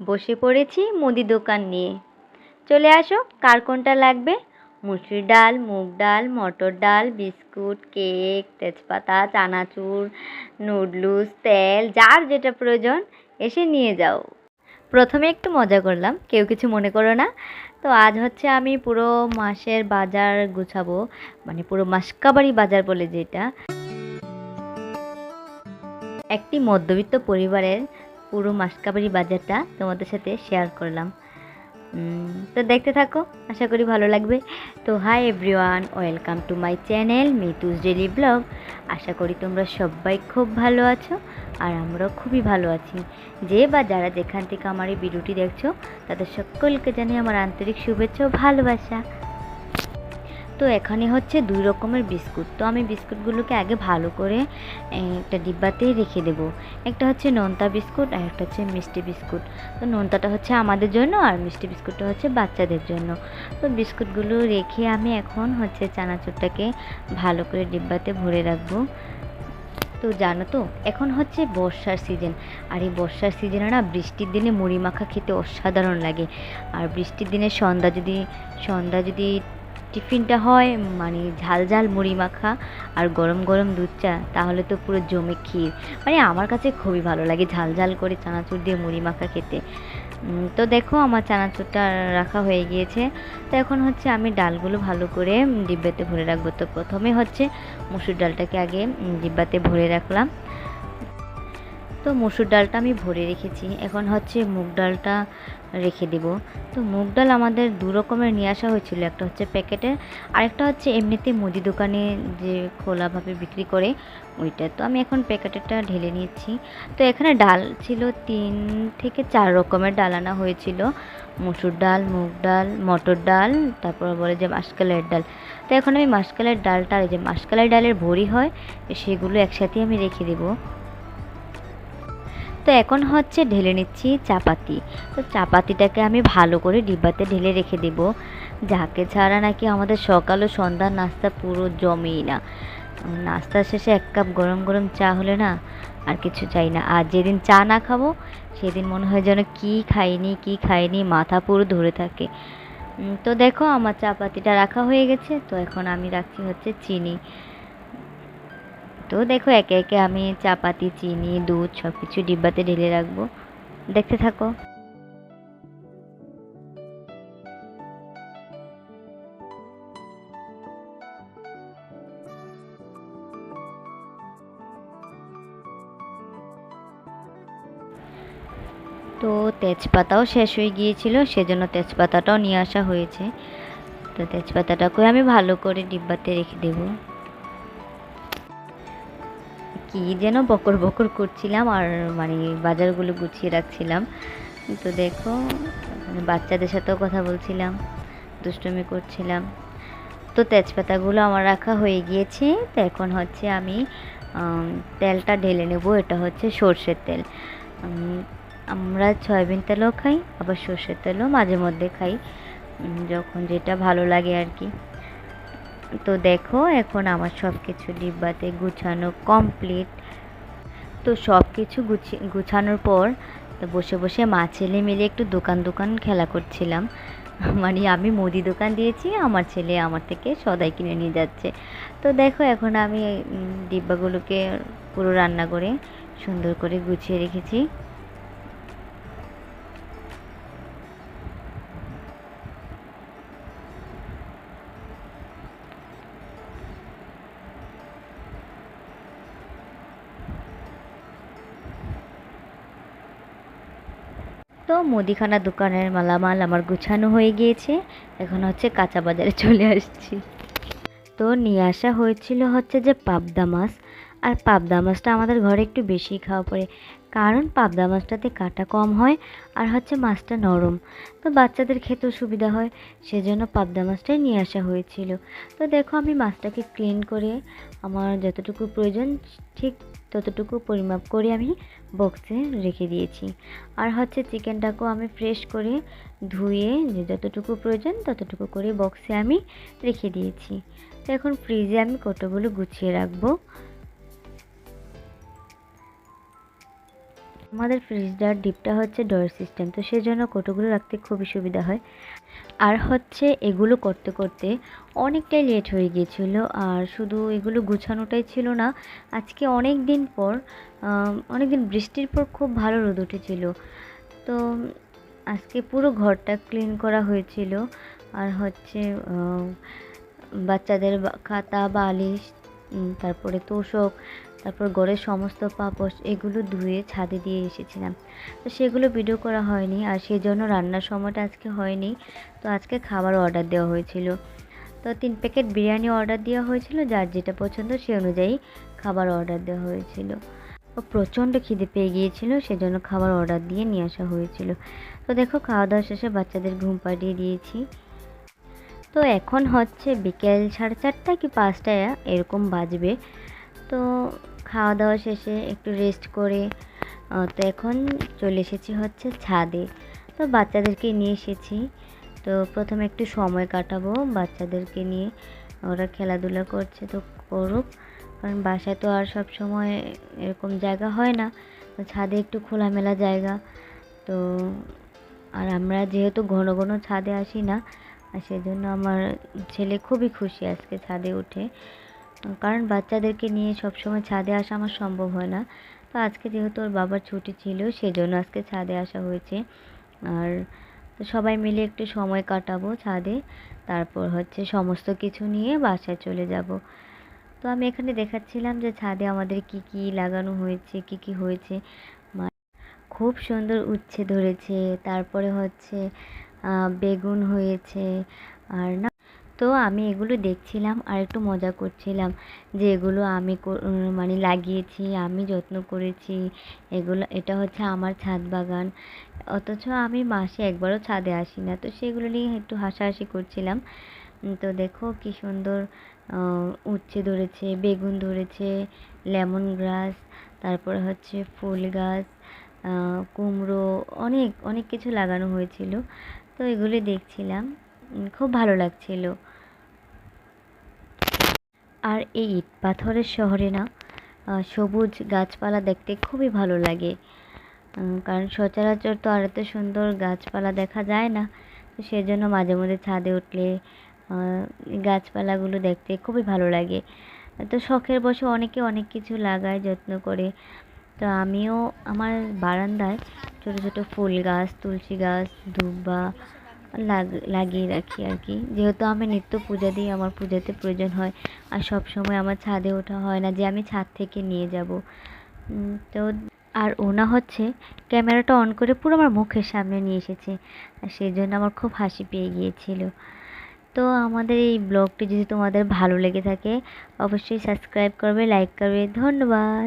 বসে পড়েছি মুদি দোকান নিয়ে। চলে আসো, কার কোনটা লাগবে? মুসুর ডাল, মুগ ডাল, মটর ডাল, বিস্কুট, কেক, তেজপাতা, চানাচুর, নুডলস, তেল, যার যেটা প্রয়োজন, এসে নিয়ে যাও। প্রথমে একটু মজা করলাম, কেউ কিছু মনে করো না। তো আজ হচ্ছে আমি পুরো মাসের বাজার গুছাবো মানে পুরো মাসকাবাড়ি বাজার বলে যেটা। একটি মধ্যবিত্ত পরিবারের পুরো মাসকাবাড়ি বাজারটা তোমাদের সাথে শেয়ার করলাম। তো দেখতে থাকো, আশা করি ভালো লাগবে। তো hi everyone welcome to my channel Mitu's daily vlog আশা করি তোমরা সবাই খুব ভালো আছো আর আমরাও খুবই ভালো আছি। যে বা যারা যেখান থেকে আমার এই ভিডিওটি দেখছ, তাদের সকলকে জানিয়ে আমার আন্তরিক শুভেচ্ছা ও ভালোবাসা। তো এখানে হচ্ছে দুই রকমের বিস্কুট। তো আমি বিস্কুটগুলোকে আগে ভালো করে একটা ডিব্বাতেই রেখে দেব। একটা হচ্ছে নোনতা বিস্কুট আর একটা হচ্ছে মিষ্টি বিস্কুট। তো নোনতাটা হচ্ছে আমাদের জন্য আর মিষ্টি বিস্কুটটা হচ্ছে বাচ্চাদের জন্য। তো বিস্কুটগুলো রেখে আমি এখন হচ্ছে চানাচুরটাকে ভালো করে ডিব্বাতে ভরে রাখব। তো জানো তো, এখন হচ্ছে বর্ষার সিজন। আর এই বর্ষার সিজনে না বৃষ্টির দিনে মুড়ি মাখা খেতে অসাধারণ লাগে। আর বৃষ্টির দিনে সন্ধ্যা যদি সন্ধ্যা যদি টিফিনটা হয় মানে ঝাল ঝাল মুড়ি মাখা আর গরম গরম দুধ চা, তাহলে তো পুরো জমে ক্ষীর। মানে আমার কাছে খুবই ভালো লাগে ঝাল ঝাল করে চানাচুর দিয়ে মুড়ি মাখা খেতে। তো দেখো আমার চানাচুরটা রাখা হয়ে গিয়েছে। তো এখন হচ্ছে আমি ডালগুলো ভালো করে ডিব্বাতে ভরে রাখব। তো প্রথমে হচ্ছে মুসুর ডালটাকে আগে ডিব্বাতে ভরে রাখলাম। তো মসুর ডালটা আমি ভরে রেখেছি। এখন হচ্ছে মুগ ডালটা রেখে দেব। তো মুগ ডাল আমাদের দু রকমের নিয়ে আসা হয়েছিল। একটা হচ্ছে প্যাকেটের আরেকটা হচ্ছে এমনিতে মুদি দোকানে যে খোলাভাবে বিক্রি করে, ওইটা। তো আমি এখন প্যাকেটেরটা ঢেলে নিয়েছি। তো এখানে ডাল ছিল তিন থেকে চার রকমের ডাল আনা হয়েছিল। মসুর ডাল, মুগ ডাল, মটর ডাল, তারপর বলে যে মাসকালের ডাল। তো এখন আমি মাসকালের ডালটা যে মাসকালের ডালের ভরি হয়, সেগুলো একসাথে আমি রেখে দেবো। তো এখন হচ্ছে ঢেলে নিচ্ছি চাপাতি। তো চাপাতিটাকে আমি ভালো করে ডিব্বাতে ঢেলে রেখে দেব। যাকে ছাড়া নাকি আমাদের সকাল ও সন্ধ্যার নাস্তা পুরো জমেই না। নাস্তা শেষে এক কাপ গরম গরম চা হলে না আর কিছু চাই না। আর যেদিন চা না খাব, সেদিন মনে হয় যেন কী খাইনি কী খাইনি, মাথা পুরো ধরে থাকে। তো দেখো আমার চাপাতিটা রাখা হয়ে গেছে। তো এখন আমি রাখছি হচ্ছে চিনি। তো দেখো, একে একে আমি চাপাতি, চিনি, দুধ সব কিছু ডিব্বাতে ঢেলে রাখব। দেখতে থাকো। তো তেজপাতাও শেষ হয়ে গিয়েছিল, সেজন্য তেজপাতাটাও নিয়ে আসা হয়েছে। তো তেজপাতাটাকে আমি ভালো করে ডিব্বাতে রেখে দেবো। কি যেন বকর বকর করছিলাম আর মানে বাজারগুলো গুছিয়ে রাখছিলাম। তো দেখো মানে বাচ্চাদের সাথেও কথা বলছিলাম, দুষ্টুমি করছিলাম। তো তেজপাতাগুলো আমার রাখা হয়ে গিয়েছে। তো এখন হচ্ছে আমি তেলটা ঢেলে নেব। এটা হচ্ছে সর্ষের তেল। আমরা সয়াবিন তেলও খাই, আবার সর্ষের তেলও মাঝে মধ্যে খাই। যখন যেটা ভালো লাগে আর কি। তো দেখো, এখন আমার সব কিছু ডিব্বাতে গুছানো কমপ্লিট তো সব কিছু গুছানোর পর বসে বসে মা ছেলে মিলে একটু দোকান দোকান খেলা করছিলাম। মানে আমি মুদি দোকান দিয়েছি, আমার ছেলে আমার থেকে সদাই কিনে নিয়ে যাচ্ছে। তো দেখো, এখন আমি ডিব্বাগুলোকে পুরো রান্না করে সুন্দর করে গুছিয়ে রেখেছি। তো মুদিখানা দোকানের মালামাল আমার গুছানো হয়ে গিয়েছে। এখন হচ্ছে কাঁচা বাজারে চলে আসছি। তো নিয়ে আসা হয়েছিল হচ্ছে যে পাবদা মাছ। আর পাবদা মাছটা আমাদের ঘরে একটু বেশি খাওয়া পড়ে। কারণ পাবদা মাছটাতে কাটা কম হয় আর হচ্ছে মাছটা নরম। তো বাচ্চাদের খেতেও সুবিধা হয়, সেজন্য পাবদা মাছটাই নিয়ে আসা হয়েছিল। তো দেখো আমি মাছটাকে ক্লিন করে আমার যতটুকু প্রয়োজন ঠিক ততটুকু পরিমাপ করে আমি বক্সে রেখে দিয়েছি। আর হচ্ছে চিকেনটাকেও আমি ফ্রেশ করে ধুয়ে যে যতটুকু প্রয়োজন ততটুকু করে বক্সে আমি রেখে দিয়েছি। তো এখন ফ্রিজে আমি কোটোগুলো গুছিয়ে রাখব? আমাদের ফ্রিজটার ডিপটা হচ্ছে ডোর সিস্টেম তো সেজন্য কোটোগুলো রাখতে খুবই সুবিধা হয়। আর হচ্ছে এগুলো করতে করতে অনেকটাই লেট হয়ে গিয়েছিল। আর শুধু এগুলো গুছানোটাই ছিল না, আজকে অনেক দিন পর অনেক দিন বৃষ্টির পর খুব ভালো রোদ উঠেছিল। তো আজকে পুরো ঘরটা ক্লিন করা হয়েছিল। আর হচ্ছে বাচ্চাদের খাতা, বালিশ তারপরে তোষক তারপর ঘরের সমস্ত পাপস এগুলো ধুয়ে ছাদে দিয়ে এসেছিলাম। তো সেগুলো ভিডিও করা হয়নি আর সেই জন্য রান্নার সময়টা আজকে হয়নি। তো আজকে খাবার অর্ডার দেওয়া হয়েছিল। তো তিন প্যাকেট বিরিয়ানি অর্ডার দেওয়া হয়েছিল, যার যেটা পছন্দ সে অনুযায়ী খাবার অর্ডার দেওয়া হয়েছিল। ও প্রচণ্ড খিদে পেয়ে গিয়েছিল, সেজন্য খাবার অর্ডার দিয়ে নিয়ে আসা হয়েছিল। তো দেখো খাওয়া দাওয়া শেষে বাচ্চাদের ঘুম পাড়িয়ে দিয়েছি। তো এখন হচ্ছে বিকেল সাড়ে চারটা কি পাঁচটায় এরকম বাজবে। তো খাওয়া দাওয়া শেষে একটু রেস্ট করে তো এখন চলে এসেছি হচ্ছে ছাদে। তো বাচ্চাদেরকে নিয়ে এসেছি। তো প্রথমে একটু সময় কাটাবো বাচ্চাদেরকে নিয়ে। ওরা খেলাধুলা করছে তো করুক, কারণ বাসায় তো আর সব সময় এরকম জায়গা হয় না। তো ছাদে একটু খোলামেলা জায়গা। তো আর আমরা যেহেতু ঘন ঘন ছাদে আসি না, আর সেজন্য আমার ছেলে খুবই খুশি আজকে ছাদে উঠে। কারণ বাচ্চাদেরকে নিয়ে সবসময় ছাদে আসা আমার সম্ভব হয় না। তো আজকে যেহেতু ওর বাবার ছুটি ছিল, সেজন্য আজকে ছাদে আসা হয়েছে। আর সবাই মিলে একটু সময় কাটাবো ছাদে। তারপর হচ্ছে সমস্ত কিছু নিয়ে বাসায় চলে যাব। তো আমি এখানে দেখাচ্ছিলাম যে ছাদে আমাদের কি কি লাগানো হয়েছে, কি কি হয়েছে। খুব সুন্দর উচ্ছে ধরেছে। তারপরে হচ্ছে বেগুন হয়েছে। আর না তো আমি এগুলো দেখছিলাম আর একটু মজা করছিলাম যে এগুলো আমি মানে লাগিয়েছি, আমি যত্ন করেছি। এগুলো, এটা হচ্ছে আমার ছাদ বাগান। অথচ আমি মাসে একবারও ছাদে আসি না। তো সেগুলো নিয়ে একটু হাসাহাসি করছিলাম। তো দেখো কি সুন্দর উচ্ছে ধরেছে, বেগুন ধরেছে, লেমন গ্রাস, তারপরে হচ্ছে ফুল গাছ কুমড়ো, অনেক অনেক কিছু লাগানো হয়েছিল। তো এগুলি দেখছিলাম। খুব ভালো লাগছিল। আর এই ইট পাথরের শহরে না সবুজ গাছপালা দেখতে খুবই ভালো লাগে। কারণ সচরাচর তো আর এত সুন্দর গাছপালা দেখা যায় না, তো সেজন্য মাঝে মধ্যে ছাদে উঠলে গাছপালাগুলো দেখতে খুবই ভালো লাগে। তো শখের বসে অনেকে অনেক কিছু লাগায়, যত্ন করে। তো আমিও আমার বারান্দায় ছোটো ছোটো ফুল গাছ, তুলসী গাছ, দুব্বা লাগিয়ে রাখি আর কি। যেহেতু আমি নিত্য পূজা দিই, আমার পূজাতে প্রয়োজন হয়। আর সব সময় আমার ছাদে ওঠা হয় না যে আমি ছাদ থেকে নিয়ে যাব। তো আর ওনা হচ্ছে, ক্যামেরাটা অন করে পুরো আমার মুখের সামনে নিয়ে এসেছে। আর সেই জন্য আমার খুব হাসি পেয়ে গিয়েছিল। তো আমাদের এই ব্লগটি যদি তোমাদের ভালো লেগে থাকে, অবশ্যই সাবস্ক্রাইব করবে, লাইক করবে। ধন্যবাদ!